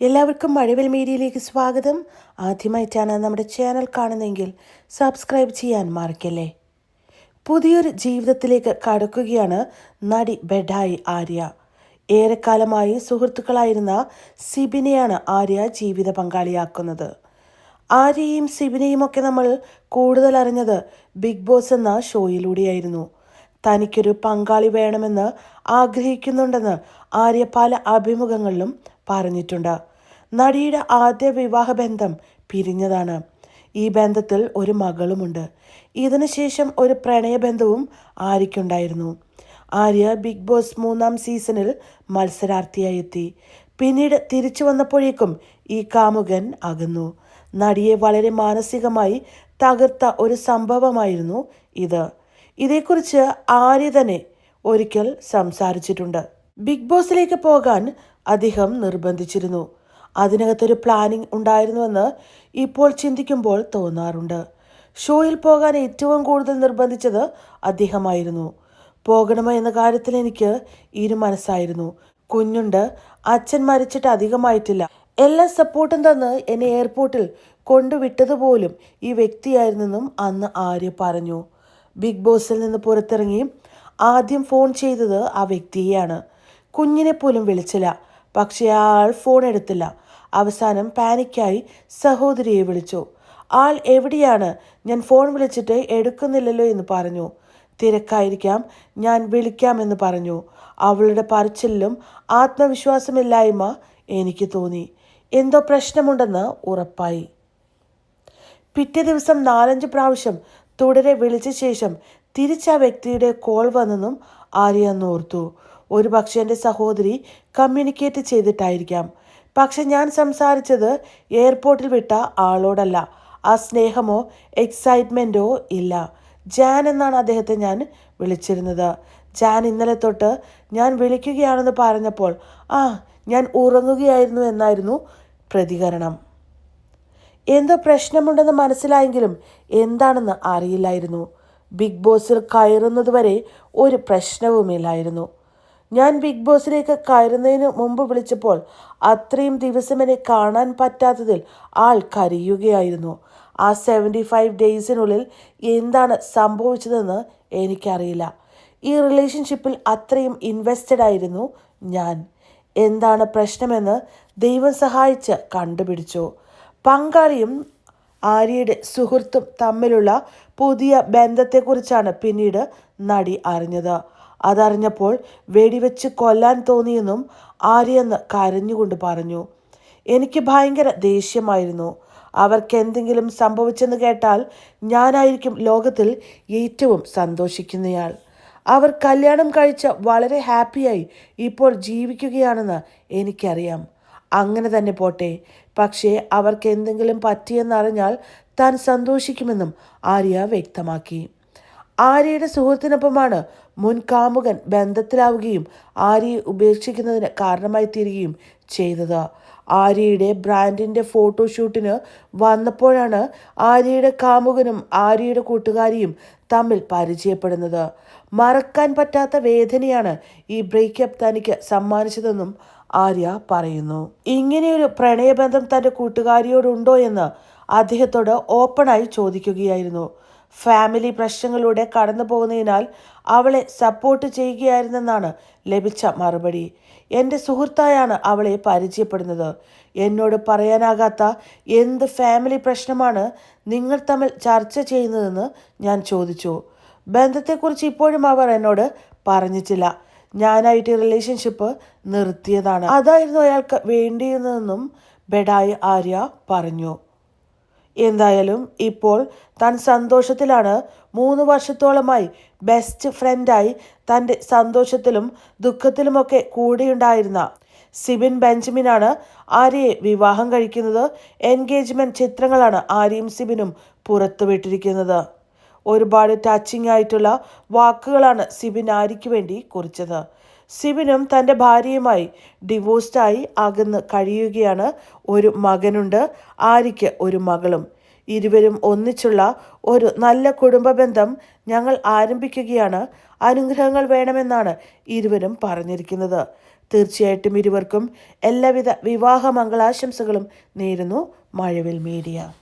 എല്ലാവർക്കും മഴവിൽ മീഡിയയിലേക്ക് സ്വാഗതം. ആദ്യമായിട്ടാണ് നമ്മുടെ ചാനൽ കാണുന്നതെങ്കിൽ സബ്സ്ക്രൈബ് ചെയ്യാൻ മറക്കല്ലേ. പുതിയൊരു ജീവിതത്തിലേക്ക് കടക്കുകയാണ് നടി ബെഡായി ആര്യ. ഏറെക്കാലമായി സുഹൃത്തുക്കളായിരുന്ന സിബിനെയാണ് ആര്യ ജീവിത പങ്കാളിയാക്കുന്നത്. ആര്യയും സിബിനെയും ഒക്കെ നമ്മൾ കൂടുതൽ അറിഞ്ഞത് ബിഗ് ബോസ് എന്ന ഷോയിലൂടെയായിരുന്നു. തനിക്കൊരു പങ്കാളി വേണമെന്ന് ആഗ്രഹിക്കുന്നുണ്ടെന്ന് ആര്യ പല അഭിമുഖങ്ങളിലും പറഞ്ഞിട്ടുണ്ട്. നടിയുടെ ആദ്യ വിവാഹബന്ധം പിരിഞ്ഞതാണ്. ഈ ബന്ധത്തിൽ ഒരു മകളുമുണ്ട്. ഇതിനുശേഷം ഒരു പ്രണയബന്ധവും ആര്യയ്ക്കുണ്ടായിരുന്നു ആര്യ ബിഗ് ബോസ് മൂന്നാം സീസണിൽ മത്സരാർത്ഥിയായി എത്തി. പിന്നീട് തിരിച്ചു വന്നപ്പോഴേക്കും ഈ കാമുകൻ അകന്നു. നടിയെ വളരെ മാനസികമായി തകർത്ത ഒരു സംഭവമായിരുന്നു ഇത്. ഇതേക്കുറിച്ച് ആര്യ തന്നെ ഒരിക്കൽ സംസാരിച്ചിട്ടുണ്ട്. ബിഗ് ബോസിലേക്ക് പോകാൻ അദ്ദേഹം നിർബന്ധിച്ചിരുന്നു. അതിനകത്തൊരു പ്ലാനിംഗ് ഉണ്ടായിരുന്നുവെന്ന് ഇപ്പോൾ ചിന്തിക്കുമ്പോൾ തോന്നാറുണ്ട്. ഷോയിൽ പോകാൻ ഏറ്റവും കൂടുതൽ നിർബന്ധിച്ചത് അദ്ദേഹമായിരുന്നു. പോകണമോ എന്ന കാര്യത്തിൽ എനിക്ക് ഇരു മനസ്സായിരുന്നു. കുഞ്ഞുണ്ട് അച്ഛൻ മരിച്ചിട്ട് അധികമായിട്ടില്ല. എല്ലാ സപ്പോർട്ടും തന്ന് എന്നെ എയർപോർട്ടിൽ കൊണ്ടുവിട്ടതുപോലും ഈ വ്യക്തിയായിരുന്നെന്നും അന്ന് ആര്യ പറഞ്ഞു. ബിഗ് ബോസിൽ നിന്ന് പുറത്തിറങ്ങി ആദ്യം ഫോൺ ചെയ്തത് ആ വ്യക്തിയെയാണ്. കുഞ്ഞിനെ പോലും വിളിച്ചില്ല. പക്ഷേ ആൾ ഫോൺ എടുത്തില്ല. അവസാനം പാനിക്കായി സഹോദരിയെ വിളിച്ചു. ആൾ എവിടെയാണ്? ഞാൻ ഫോൺ വിളിച്ചിട്ട് എടുക്കുന്നില്ലല്ലോ എന്ന് പറഞ്ഞു. തിരക്കായിരിക്കാം. ഞാൻ വിളിക്കാമെന്ന് പറഞ്ഞു. അവളുടെ പറച്ചിലും ആത്മവിശ്വാസമില്ലായ്മ എനിക്ക് തോന്നി. എന്തോ പ്രശ്നമുണ്ടെന്ന് ഉറപ്പായി. പിറ്റേ ദിവസം നാലഞ്ച് പ്രാവശ്യം തുടരെ വിളിച്ച ശേഷം തിരിച്ച വ്യക്തിയുടെ കോൾ വന്നെന്നും ആര്യ ഓർത്തു. ഒരു പക്ഷേ എന്റെ സഹോദരി കമ്മ്യൂണിക്കേറ്റ് ചെയ്തിട്ടായിരിക്കാം. പക്ഷെ ഞാൻ സംസാരിച്ചത് എയർപോർട്ടിൽ വിട്ട ആളോടല്ല. ആ സ്നേഹമോ എക്സൈറ്റ്മെന്റോ ഇല്ല. ജാൻ എന്നാണ് അദ്ദേഹത്തെ ഞാൻ വിളിച്ചിരുന്നത്. ജാൻ ഇന്നലെ തൊട്ട് ഞാൻ വിളിക്കുകയാണെന്ന് പറഞ്ഞപ്പോൾ ആ ഞാൻ ഉറങ്ങുകയായിരുന്നു എന്നായിരുന്നു പ്രതികരണം. എന്തോ പ്രശ്നമുണ്ടെന്ന് മനസ്സിലായെങ്കിലും എന്താണെന്ന് അറിയില്ലായിരുന്നു. ബിഗ് ബോസിൽ കയറുന്നതുവരെ ഒരു പ്രശ്നവുമില്ലായിരുന്നു. ഞാൻ ബിഗ് ബോസിലേക്ക് കയറുന്നതിന് മുമ്പ് വിളിച്ചപ്പോൾ അത്രയും ദിവസം എന്നെ കാണാൻ പറ്റാത്തതിൽ ആൾ കരയുകയായിരുന്നു. ആ സെവന്റി ഫൈവ് ഡേയ്സിനുള്ളിൽ എന്താണ് സംഭവിച്ചതെന്ന് എനിക്കറിയില്ല. ഈ റിലേഷൻഷിപ്പിൽ അത്രയും ഇൻവെസ്റ്റഡ് ആയിരുന്നു ഞാൻ. എന്താണ് പ്രശ്നമെന്ന് ദൈവം സഹായിച്ച് കണ്ടുപിടിച്ചു. പങ്കാളിയും ആര്യയുടെ സുഹൃത്തും തമ്മിലുള്ള പുതിയ ബന്ധത്തെക്കുറിച്ചാണ് പിന്നീട് നടി അറിഞ്ഞത്. അതറിഞ്ഞപ്പോൾ വെടിവെച്ച് കൊല്ലാൻ തോന്നിയെന്നും എന്ന് കരഞ്ഞുകൊണ്ട് പറഞ്ഞു. എനിക്ക് ഭയങ്കര ദേഷ്യമായിരുന്നു. അവർക്ക് എന്തെങ്കിലും സംഭവിച്ചെന്ന് കേട്ടാൽ ഞാനായിരിക്കും ലോകത്തിൽ ഏറ്റവും സന്തോഷിക്കുന്നയാൾ. അവർ കല്യാണം കഴിച്ച വളരെ ഹാപ്പിയായി ഇപ്പോൾ ജീവിക്കുകയാണെന്ന് എനിക്കറിയാം. അങ്ങനെ തന്നെ പോട്ടെ. പക്ഷേ അവർക്ക് എന്തെങ്കിലും പറ്റിയെന്നറിഞ്ഞാൽ താൻ സന്തോഷിക്കുമെന്നും ആര്യ വ്യക്തമാക്കി. ആര്യയുടെ സുഹൃത്തിനൊപ്പമാണ് മുൻ കാമുകൻ ബന്ധത്തിലാവുകയും ആര്യയെ ഉപേക്ഷിക്കുന്നതിന് കാരണമായി തീരുകയും ചെയ്തത്. ആര്യയുടെ ബ്രാൻഡിന്റെ ഫോട്ടോഷൂട്ടിന് വന്നപ്പോഴാണ് ആര്യയുടെ കാമുകനും ആര്യയുടെ കൂട്ടുകാരിയും തമ്മിൽ പരിചയപ്പെടുന്നത്. മറക്കാൻ പറ്റാത്ത വേദനയാണ് ഈ ബ്രേക്കപ്പ് തനിക്ക് സമ്മാനിച്ചതെന്നും ആര്യ പറയുന്നു. ഇങ്ങനെയൊരു പ്രണയബന്ധം തന്റെ കൂട്ടുകാരിയോടുണ്ടോ എന്ന് അദ്ദേഹത്തോട് ഓപ്പണായി ചോദിക്കുകയായിരുന്നു. ഫാമിലി പ്രശ്നങ്ങളിലൂടെ കടന്നു പോകുന്നതിനാൽ അവളെ സപ്പോർട്ട് ചെയ്യുകയായിരുന്നെന്നാണ് ലഭിച്ച മറുപടി. എന്റെ സുഹൃത്തായാണ് അവളെ പരിചയപ്പെടുന്നത്. എന്നോട് പറയാനാകാത്ത എന്ത് ഫാമിലി പ്രശ്നമാണ് നിങ്ങൾ തമ്മിൽ ചർച്ച ചെയ്യുന്നതെന്ന് ഞാൻ ചോദിച്ചു. ബന്ധത്തെക്കുറിച്ച് ഇപ്പോഴും അവർ എന്നോട് പറഞ്ഞിട്ടില്ല. ഞാനായിട്ട് റിലേഷൻഷിപ്പ് നിർത്തിയതാണ്. അതായിരുന്നു അയാൾക്ക് വേണ്ടിയിരുന്നതെന്നും ബെഡായി ആര്യ പറഞ്ഞു. എന്തായാലും ഇപ്പോൾ താൻ സന്തോഷത്തിലാണ്. മൂന്ന് വർഷത്തോളമായി ബെസ്റ്റ് ഫ്രണ്ടായി തന്റെ സന്തോഷത്തിലും ദുഃഖത്തിലുമൊക്കെ കൂടെയുണ്ടായിരുന്ന സിബിൻ ബെഞ്ചമിനാണ് ആര്യയെ വിവാഹം കഴിക്കുന്നത്. എൻഗേജ്മെന്റ് ചിത്രങ്ങളാണ് ആര്യയും സിബിനും പുറത്തുവിട്ടിരിക്കുന്നത്. ഒരുപാട് ടച്ചിങ് ആയിട്ടുള്ള വാക്കുകളാണ് സിബിൻ ആര്യയ്ക്ക് വേണ്ടി കുറിച്ചത്. സിബിനും തന്റെ ഭാര്യയുമായി ഡിവോഴ്സ്ഡായി അകന്ന് കഴിയുകയാണ് ഒരു മകനുണ്ട് ആര്യയ്ക്ക് ഒരു മകളും. ഇരുവരും ഒന്നിച്ചുള്ള ഒരു നല്ല കുടുംബ ബന്ധം ഞങ്ങൾ ആരംഭിക്കുകയാണ്. അനുഗ്രഹങ്ങൾ വേണമെന്നാണ് ഇരുവരും പറഞ്ഞിരിക്കുന്നത്. തീർച്ചയായിട്ടും ഇരുവർക്കും എല്ലാവിധ വിവാഹ മംഗളാശംസകളും നേരുന്നു മഴവിൽ മീഡിയ.